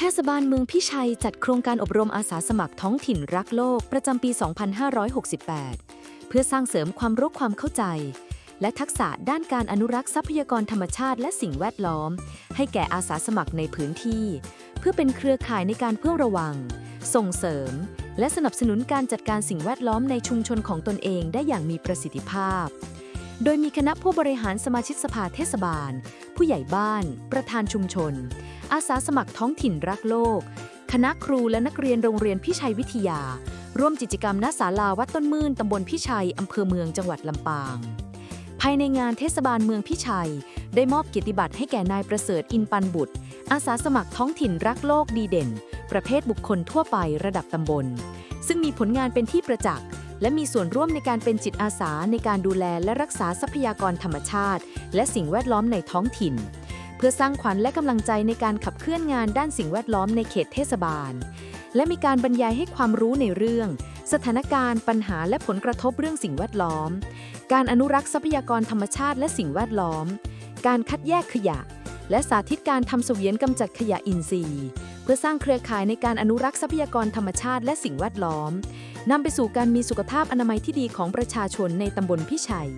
เทศบาลเมืองพิชัยจัดโครงการอบรมอาสาสมัครท้องถิ่นรักโลกประจำปี 2568 เพื่อสร้างเสริมความรู้ความเข้าใจ และทักษะด้านการอนุรักษ์ทรัพยากรธรรมชาติและสิ่งแวดล้อม ให้แก่อาสาสมัครในพื้นที่ เพื่อเป็นเครือข่ายในการเฝ้าระวัง ส่งเสริม และสนับสนุนการจัดการสิ่งแวดล้อมในชุมชนของตนเองได้อย่างมีประสิทธิภาพ โดยมีคณะผู้บริหารสมาชิกสภาเทศบาล ผู้ใหญ่บ้าน ประธานชุมชน อาสาสมัครท้องถิ่นรักโลก คณะครูและนักเรียนโรงเรียนพิชัยวิทยา ร่วมกิจกรรมณศาลาวัดต้นมื่นตำบลพิชัยอำเภอเมืองจังหวัดลำปาง ภายในงานเทศบาลเมืองพิชัย ได้มอบเกียรติบัตรให้แก่นายประเสริฐอินปันบุตร อาสาสมัครท้องถิ่นรักโลกดีเด่น ประเภทบุคคลทั่วไประดับตำบล ซึ่งมีผลงานเป็นที่ประจักษ์ และมีส่วนร่วมในการเป็นจิตอาสาในการดูแลและรักษาทรัพยากรธรรมชาติ และสิ่งแวดล้อมในท้องถิ่น เพื่อสร้างขวัญและกำลังใจในการขับเคลื่อนงานด้านสิ่งแวดล้อมในเขตเทศบาล และมีการบรรยายให้ความรู้ในเรื่อง สถานการณ์ ปัญหาและผลกระทบเรื่องสิ่งแวดล้อม การอนุรักษ์ทรัพยากรธรรมชาติและสิ่งแวดล้อม การคัดแยกขยะ และสาธิตการทำเสวียนกำจัดขยะอินทรีย์ พื่อสร้างเครือข่ายในการอนุรักษ์ทรัพยากรธรรมชาติและสิ่งแวดล้อมนำไปสู่การมีสุขภาพอนามัยที่ดีของประชาชนในตำบลพิชัย